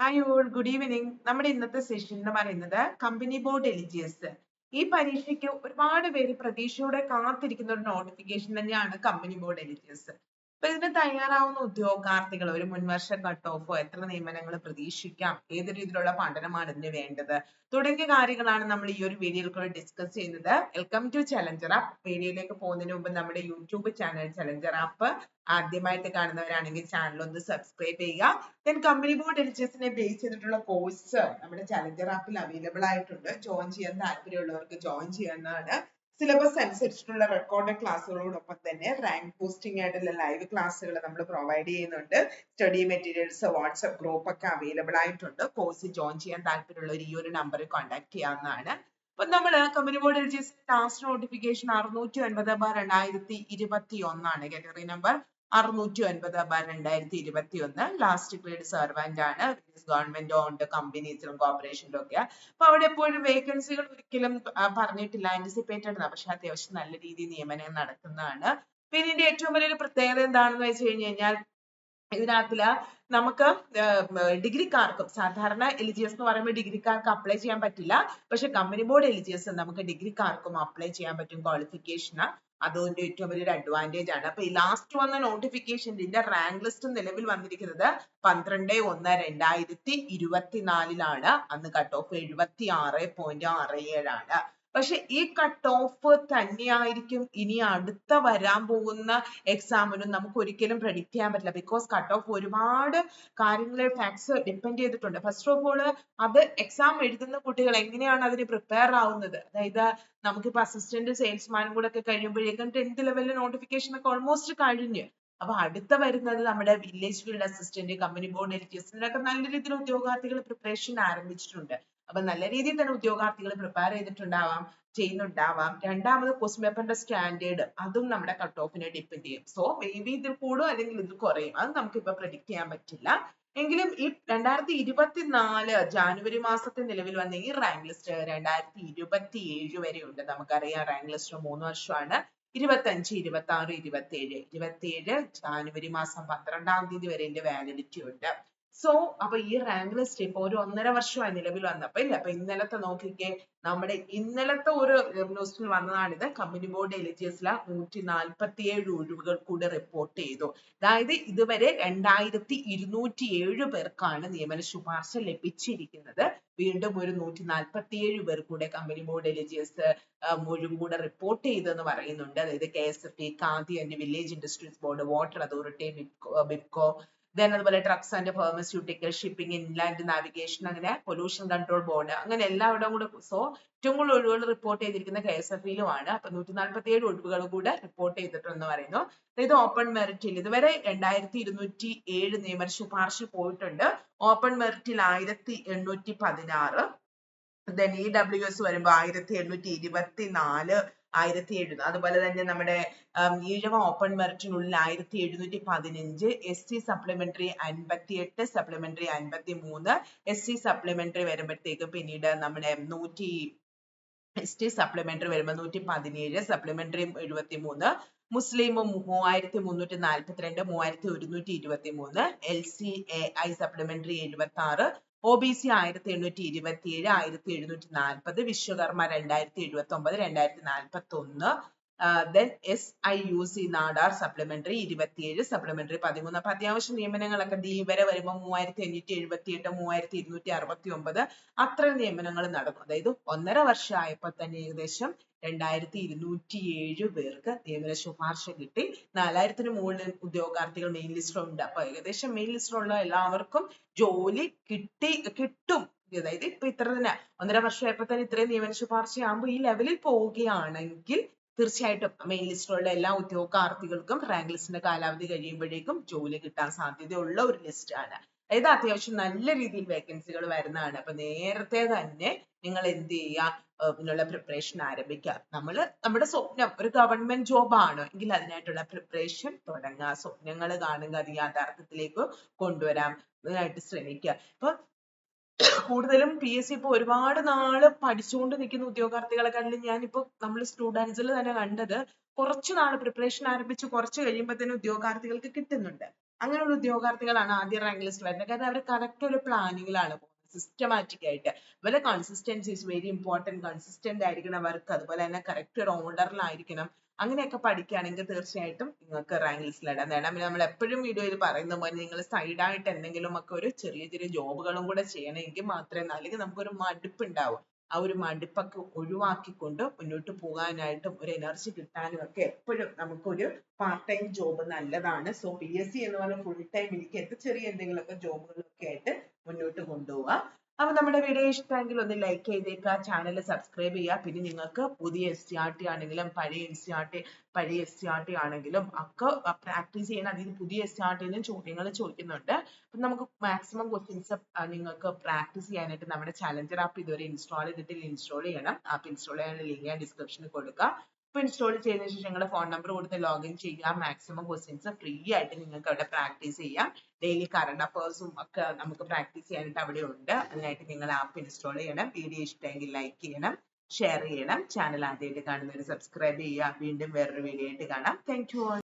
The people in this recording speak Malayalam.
ഹായ് ഓൾ ഗുഡ് ഈവനിങ് നമ്മുടെ ഇന്നത്തെ സെഷൻ എന്ന് പറയുന്നത് കമ്പനി ബോർഡ് എലിജിയസ് ഈ പരീക്ഷയ്ക്ക് ഒരുപാട് പേര് പ്രതീക്ഷയോടെ കാത്തിരിക്കുന്ന ഒരു നോട്ടിഫിക്കേഷൻ തന്നെയാണ് കമ്പനി ബോർഡ് എലിജിയസ് അപ്പൊ ഇതിന് തയ്യാറാവുന്ന ഉദ്യോഗാർത്ഥികൾ ഒരു മുൻവർഷ കട്ട് ഓഫോ എത്ര നിയമനങ്ങൾ പ്രതീക്ഷിക്കാം? ഏത് രീതിയിലുള്ള പഠനമാണ് ഇതിന് വേണ്ടത്? തുടങ്ങിയ കാര്യങ്ങളാണ് നമ്മൾ ഈ ഒരു വീഡിയോയിൽ കൂടെ ഡിസ്കസ് ചെയ്യുന്നത്. വെൽക്കം ടു ചലഞ്ചർ ആപ്പ് വീഡിയോയിലേക്ക് പോകുന്നതിന് മുമ്പ് നമ്മുടെ യൂട്യൂബ് ചാനൽ ചലഞ്ചർ ആപ്പ് ആദ്യമായിട്ട് കാണുന്നവരാണെങ്കിൽ ചാനൽ ഒന്ന് സബ്സ്ക്രൈബ് ചെയ്യുക. ദെൻ കമ്പനി ബോർഡ് എലിജിയസിനെ ബേസ് ചെയ്തിട്ടുള്ള കോഴ്സ് നമ്മുടെ ചലഞ്ചർ ആപ്പിൽ അവൈലബിൾ ആയിട്ടുണ്ട്. ജോയിൻ ചെയ്യാൻ താല്പര്യമുള്ളവർക്ക് ജോയിൻ ചെയ്യാവുന്നതാണ്. സിലബസ് അനുസരിച്ചിട്ടുള്ള റെക്കോർഡ് ക്ലാസ്സുകളോടൊപ്പം തന്നെ റാങ്ക് പോസ്റ്റിംഗ് ആയിട്ടുള്ള ലൈവ് ക്ലാസ്സുകൾ നമ്മൾ പ്രൊവൈഡ് ചെയ്യുന്നുണ്ട്. സ്റ്റഡി മെറ്റീരിയൽസ് വാട്സ്ആപ്പ് ഗ്രൂപ്പ് ഒക്കെ അവൈലബിൾ ആയിട്ടുണ്ട്. കോഴ്സ് ജോയിൻ ചെയ്യാൻ താല്പര്യമുള്ള ഈ ഒരു നമ്പറിൽ കോൺടാക്ട് ചെയ്യാവുന്നതാണ്. അപ്പൊ നമ്മൾ company board LGS last notification അറുന്നൂറ്റി ഒൻപത് ബാർ രണ്ടായിരത്തി ഇരുപത്തി ഒന്നാണ് കാറ്റഗറി നമ്പർ അറുന്നൂറ്റി ഒൻപത് ബാർ രണ്ടായിരത്തി ഇരുപത്തി ഒന്ന് ലാസ്റ്റ് ഗ്രേഡ് സെർവന്റ് ആണ് ഗവൺമെന്റ് ഓൺഡ് കമ്പനീസിലും കോർപ്പറേഷനിലും ഒക്കെ അപ്പൊ അവിടെ എപ്പോഴും വേക്കൻസികൾ ഒരിക്കലും പറഞ്ഞിട്ടില്ല ആന്റിസിപ്പേറ്റഡ് ആണ് പക്ഷെ അത്യാവശ്യം നല്ല രീതിയിൽ നിയമനം നടക്കുന്നതാണ്. പിന്നെ ഇതിന്റെ ഏറ്റവും വലിയൊരു പ്രത്യേകത എന്താണെന്ന് വെച്ച് കഴിഞ്ഞു കഴിഞ്ഞാൽ ഇതിനകത്തിൽ നമുക്ക് ഡിഗ്രിക്കാർക്കും സാധാരണ എലിജിയസ് എന്ന് പറയുമ്പോൾ ഡിഗ്രിക്കാർക്ക് അപ്ലൈ ചെയ്യാൻ പറ്റില്ല. പക്ഷെ കമ്പനി ബോർഡ് എലിജിയസ് നമുക്ക് ഡിഗ്രിക്കാർക്കും അപ്ലൈ ചെയ്യാൻ പറ്റും ക്വാളിഫിക്കേഷൻ അതുകൊണ്ട് ഏറ്റവും വലിയൊരു അഡ്വാന്റേജ് ആണ്. അപ്പൊ ഈ ലാസ്റ്റ് വന്ന നോട്ടിഫിക്കേഷൻ ഇതിന്റെ റാങ്ക് ലിസ്റ്റ് നിലവിൽ വന്നിരിക്കുന്നത് പന്ത്രണ്ട് ഒന്ന് രണ്ടായിരത്തി ഇരുപത്തിനാലിലാണ്. അന്ന് കട്ട് ഓഫ് എഴുപത്തി ആറ് പോയിന്റ് ആറ് ഏഴാണ്. പക്ഷെ ഈ കട്ട് ഓഫ് തന്നെയായിരിക്കും ഇനി അടുത്ത വരാൻ പോകുന്ന എക്സാമിനും നമുക്ക് ഒരിക്കലും predict ചെയ്യാൻ പറ്റില്ല. ബിക്കോസ് കട്ട് ഓഫ് ഒരുപാട് കാര്യങ്ങളെ ഫാക്ട്സ് ഡിപ്പെൻഡ് ചെയ്തിട്ടുണ്ട്. ഫസ്റ്റ് ഓഫ് ഓൾ അത് എക്സാം എഴുതുന്ന കുട്ടികൾ എങ്ങനെയാണ് അതിന് പ്രിപ്പയർ ആവുന്നത്? അതായത് നമുക്കിപ്പോ അസിസ്റ്റന്റ് സെയിൽസ്മാനും കൂടെ ഒക്കെ കഴിയുമ്പോഴേക്കും ടെൻത്ത് ലെവലിലെ നോട്ടിഫിക്കേഷൻ ഒക്കെ ഓൾമോസ്റ്റ് കഴിഞ്ഞു. അപ്പൊ അടുത്ത വരുന്നത് നമ്മുടെ village field assistant company board എലിജിയസ് ഇതിനൊക്കെ നല്ല രീതിയിൽ ഉദ്യോഗാർത്ഥികൾ പ്രിപ്പറേഷൻ ആരംഭിച്ചിട്ടുണ്ട്. അപ്പൊ നല്ല രീതിയിൽ തന്നെ ഉദ്യോഗാർത്ഥികൾ പ്രിപ്പയർ ചെയ്തിട്ടുണ്ടാവാം ചെയ്യുന്നുണ്ടാവാം. രണ്ടാമത് ക്വസ്റ്റ്യൻ പേപ്പറിന്റെ സ്റ്റാൻഡേർഡ് അതും നമ്മുടെ കട്ട് ഓഫിനെ ഡിപ്പെൻഡ് ചെയ്യും. സോ മേ ബി ഇതിൽ കൂടും അല്ലെങ്കിൽ ഇത് കുറയും. അത് നമുക്ക് ഇപ്പൊ predict ചെയ്യാൻ പറ്റില്ല. എങ്കിലും ഈ രണ്ടായിരത്തി ഇരുപത്തിനാല് ജാനുവരി മാസത്തെ നിലവിൽ വന്ന ഈ റാങ്ക് ലിസ്റ്റ് രണ്ടായിരത്തി ഇരുപത്തി ഏഴ് വരെ ഉണ്ട്. നമുക്കറിയാം റാങ്ക് ലിസ്റ്റ് മൂന്ന് വർഷമാണ്. ഇരുപത്തഞ്ച് ഇരുപത്തി ആറ് ഇരുപത്തി ഏഴ് ഇരുപത്തി ഏഴ് ജാനുവരി മാസം പന്ത്രണ്ടാം തീയതി വരെ ഇതിന്റെ വാലിഡിറ്റി ഉണ്ട്. സോ അപ്പൊ ഈ റാങ്ക് ലിസ്റ്റ് ഇപ്പൊ ഒരു ഒന്നര വർഷമായി നിലവിൽ വന്നപ്പോ ഇല്ല? അപ്പൊ ഇന്നലത്തെ നോക്കിക്കേ നമ്മുടെ ഇന്നലത്തെ ഒരു ന്യൂസിൽ വന്നതാണിത്. കമ്പനി ബോർഡ് എലിജിയസിലെ നൂറ്റി നാൽപ്പത്തി ഏഴ് ഒഴിവുകൾ കൂടെ റിപ്പോർട്ട് ചെയ്തു. അതായത് ഇതുവരെ രണ്ടായിരത്തി ഇരുന്നൂറ്റി ഏഴ് പേർക്കാണ് നിയമന ശുപാർശ ലഭിച്ചിരിക്കുന്നത്. വീണ്ടും ഒരു നൂറ്റി നാൽപ്പത്തി ഏഴ് പേർ കൂടെ കമ്പനി ബോർഡ് എലിജിയസ് ഒഴിവ് കൂടെ റിപ്പോർട്ട് ചെയ്തെന്ന് പറയുന്നുണ്ട്. അതായത് കെ എസ് എഫ് ഇ കാന്തി village industries board water authority ബിപ്കോ then അതുപോലെ drugs and pharmaceutical shipping inland navigation അങ്ങനെ പൊല്യൂഷൻ കൺട്രോൾ ബോർഡ് അങ്ങനെ എല്ലാവരുടെയും കൂടെ സോ ഏറ്റവും കൂടുതൽ ഒഴിവുകൾ റിപ്പോർട്ട് ചെയ്തിരിക്കുന്ന കെ എസ് എഫ് ഇയിലുമാണ് അപ്പൊ നൂറ്റി നാൽപ്പത്തി ഏഴ് ഒഴിവുകൾ കൂടെ റിപ്പോർട്ട് ചെയ്തിട്ടുണ്ടെന്ന് പറയുന്നു. ഇത് ഓപ്പൺ മെറിറ്റിൽ ഇതുവരെ രണ്ടായിരത്തി ഇരുന്നൂറ്റി ഏഴ് നിയമന ശുപാർശ പോയിട്ടുണ്ട്. ഓപ്പൺ മെറിറ്റിൽ ആയിരത്തി എണ്ണൂറ്റി പതിനാറ് ദെൻ ഇ ഡബ്ല്യു എസ് വരുമ്പോൾ ആയിരത്തി എണ്ണൂറ്റി ഇരുപത്തി നാല് ആയിരത്തി എഴുന്നൂറ് അതുപോലെ തന്നെ നമ്മുടെ ഈഴവ ഓപ്പൺ മെറിറ്റിനുള്ളിൽ ആയിരത്തി എഴുന്നൂറ്റി പതിനഞ്ച് എസ് സി സപ്ലിമെന്ററി അൻപത്തി എട്ട് സപ്ലിമെന്ററി അൻപത്തി മൂന്ന് എസ് സി സപ്ലിമെന്ററി വരുമ്പോഴത്തേക്ക് പിന്നീട് നമ്മുടെ നൂറ്റി എസ് ടി സപ്ലിമെന്ററി വരുമ്പോൾ നൂറ്റി പതിനേഴ് സപ്ലിമെന്ററി എഴുപത്തി മൂന്ന് മുസ്ലിം മൂവായിരത്തി മുന്നൂറ്റി നാൽപ്പത്തിരണ്ട് മൂവായിരത്തി ഒരുന്നൂറ്റി ഇരുപത്തി മൂന്ന് L C A I supplementary എഴുപത്തി ആറ് ഒ ബി സി ആയിരത്തി എണ്ണൂറ്റി ഇരുപത്തി ഏഴ് ആയിരത്തി എഴുന്നൂറ്റി നാൽപ്പത് വിശ്വകർമ്മ രണ്ടായിരത്തി എഴുപത്തി ഒമ്പത് രണ്ടായിരത്തി നാൽപ്പത്തി ഒന്ന് then S I U C Nadar supplementary ഇരുപത്തിയേഴ് സപ്ലിമെന്ററി പതിമൂന്ന്. അപ്പൊ അത്യാവശ്യം നിയമനങ്ങളൊക്കെ ഡി വരെ വരുമ്പോൾ മൂവായിരത്തി അഞ്ഞൂറ്റി എഴുപത്തി എട്ട് മൂവായിരത്തി ഇരുന്നൂറ്റി അറുപത്തി ഒമ്പത് അത്ര നിയമനങ്ങൾ നടന്നു അതായത് ഒന്നര വർഷം ആയപ്പോൾ തന്നെ ഏകദേശം രണ്ടായിരത്തി ഇരുന്നൂറ്റി ഏഴ് പേർക്ക് നിയമന ശുപാർശ കിട്ടി. നാലായിരത്തിന് മുകളിൽ ഉദ്യോഗാർത്ഥികൾ മെയിൻ ലിസ്റ്റിലുണ്ട് അപ്പൊ ഏകദേശം മെയിൻ ലിസ്റ്റിലുള്ള എല്ലാവർക്കും ജോലി കിട്ടി കിട്ടും. അതായത് ഇപ്പൊ ഇത്ര തന്നെ. ഒന്നര വർഷമായപ്പോ തന്നെ ഇത്രയും നിയമന ശുപാർശ ആകുമ്പോൾ ഈ ലെവലിൽ പോവുകയാണെങ്കിൽ തീർച്ചയായിട്ടും മെയിൻ ലിസ്റ്റിലുള്ള എല്ലാ ഉദ്യോഗാർത്ഥികൾക്കും റാങ്ക് ലിസ്റ്റിന്റെ കാലാവധി കഴിയുമ്പോഴേക്കും ജോലി കിട്ടാൻ സാധ്യതയുള്ള ഒരു ലിസ്റ്റ് ആണ്. അതായത് അത്യാവശ്യം നല്ല രീതിയിൽ വേക്കൻസികൾ വരുന്നതാണ്. അപ്പൊ നേരത്തെ തന്നെ നിങ്ങൾ എന്ത് ചെയ്യുക? പിന്നുള്ള പ്രിപ്പറേഷൻ ആരംഭിക്കുക. നമ്മൾ നമ്മുടെ സ്വപ്നം ഒരു ഗവൺമെന്റ് ജോബ് ആണ് എങ്കിൽ അതിനായിട്ടുള്ള പ്രിപ്പറേഷൻ തുടങ്ങുക. സ്വപ്നങ്ങൾ കാണുക അത് യാഥാർത്ഥ്യത്തിലേക്ക് കൊണ്ടുവരാം അതിനായിട്ട് ശ്രമിക്കുക. ഇപ്പൊ കൂടുതലും പി എസ് സി ഇപ്പൊ ഒരുപാട് നാൾ പഠിച്ചുകൊണ്ട് നിൽക്കുന്ന ഉദ്യോഗാർത്ഥികളെക്കാട്ടിലും ഞാനിപ്പോ നമ്മൾ സ്റ്റുഡൻസിൽ തന്നെ കണ്ടത് കുറച്ചു നാൾ പ്രിപ്പറേഷൻ ആരംഭിച്ച് കുറച്ച് കഴിയുമ്പോൾ തന്നെ ഉദ്യോഗാർത്ഥികൾക്ക് കിട്ടുന്നുണ്ട്. അങ്ങനെയുള്ള ഉദ്യോഗാർത്ഥികളാണ് ആദ്യ റാങ്ക് ലിസ്റ്റ് വരുന്നത്. കാരണം അവർ കറക്റ്റ് ഒരു പ്ലാനിങ്ങിലാണ് പോകുന്നത്. സിസ്റ്റമാറ്റിക് ആയിട്ട്. അതുപോലെ കൺസിസ്റ്റൻസി വെരി ഇമ്പോർട്ടന്റ് കൺസിസ്റ്റന്റ് ആയിരിക്കണം വർക്ക് അതുപോലെ തന്നെ കറക്റ്റ് ഒരു ഓർഡറിലായിരിക്കണം അങ്ങനെയൊക്കെ പഠിക്കുകയാണെങ്കിൽ തീർച്ചയായിട്ടും നിങ്ങൾക്ക് റാങ്ക് ലിസ്റ്റിൽ ഇടാൻ നേടാം. പിന്നെ നമ്മൾ എപ്പോഴും വീഡിയോയിൽ പറയുന്ന പോലെ നിങ്ങൾ സൈഡ് ആയിട്ട് എന്തെങ്കിലും ഒക്കെ ഒരു ചെറിയ ചെറിയ ജോബുകളും കൂടെ ചെയ്യണമെങ്കിൽ മാത്രമേ അല്ലെങ്കിൽ നമുക്കൊരു മടുപ്പ് ഉണ്ടാവും ആ ഒരു മടുപ്പൊക്കെ ഒഴിവാക്കിക്കൊണ്ട് മുന്നോട്ട് പോകാനായിട്ടും ഒരു എനർജി കിട്ടാനും ഒക്കെ എപ്പോഴും നമുക്കൊരു പാർട്ട് ടൈം ജോബ് നല്ലതാണ്. സോ പി എസ് സി എന്ന് പറഞ്ഞ ഫുൾ ടൈം ഇരിക്കരുത് ചെറിയ എന്തെങ്കിലുമൊക്കെ ജോബുകളൊക്കെ ആയിട്ട് മുന്നോട്ട് കൊണ്ടുപോവുക അപ്പൊ നമ്മുടെ വീഡിയോ ഇഷ്ടമെങ്കിൽ ഒന്ന് ലൈക്ക് ചെയ്തേക്കുക ചാനൽ സബ്സ്ക്രൈബ് ചെയ്യുക. പിന്നെ നിങ്ങൾക്ക് പുതിയ എസ് സി ആർ ടി ആണെങ്കിലും പഴയ എൻ സി ആർ ടി പഴയ എസ് സി ആർ ടി ആണെങ്കിലും ഒക്കെ പ്രാക്ടീസ് ചെയ്യണം. അതിൽ പുതിയ എസ് സി ആർ ടിയിലും ചോദ്യങ്ങൾ ചോദിക്കുന്നുണ്ട്. അപ്പൊ നമുക്ക് മാക്സിമം ക്വസ്റ്റ്യൻസ് നിങ്ങൾക്ക് പ്രാക്ടീസ് ചെയ്യാനായിട്ട് നമ്മുടെ ചലഞ്ചർ ആപ്പ് ഇതുവരെ ഇൻസ്റ്റാൾ ചെയ്തിട്ടില്ല. ഇൻസ്റ്റാൾ ചെയ്യണം. ആപ്പ് ഇൻസ്റ്റാൾ ചെയ്യാനുള്ള ലിങ്ക് ഞാൻ ഡിസ്ക്രിപ്ഷനിൽ കൊടുക്കുക അപ്പൊ ഇൻസ്റ്റാൾ ചെയ്തതിനു ശേഷം നിങ്ങളുടെ ഫോൺ നമ്പർ കൊടുത്ത് ലോഗിൻ ചെയ്യുക മാക്സിമം ക്വസ്റ്റ്യൻസ് ഫ്രീ ആയിട്ട് നിങ്ങൾക്ക് അവിടെ പ്രാക്ടീസ് ചെയ്യാം. ഡെയിലി കറണ്ട് അഫേഴ്സും ഒക്കെ നമുക്ക് പ്രാക്ടീസ് ചെയ്യാനായിട്ട് അവിടെ ഉണ്ട്. അതിനായിട്ട് നിങ്ങൾ ആപ്പ് ഇൻസ്റ്റാൾ ചെയ്യണം. വീഡിയോ ഇഷ്ടമെങ്കിൽ ലൈക്ക് ചെയ്യണം. ഷെയർ ചെയ്യണം. ചാനൽ ആദ്യമായിട്ട് കാണുന്നവർ സബ്സ്ക്രൈബ് ചെയ്യുക. വീണ്ടും വേറൊരു വീഡിയോ ആയിട്ട് കാണാം. Thank you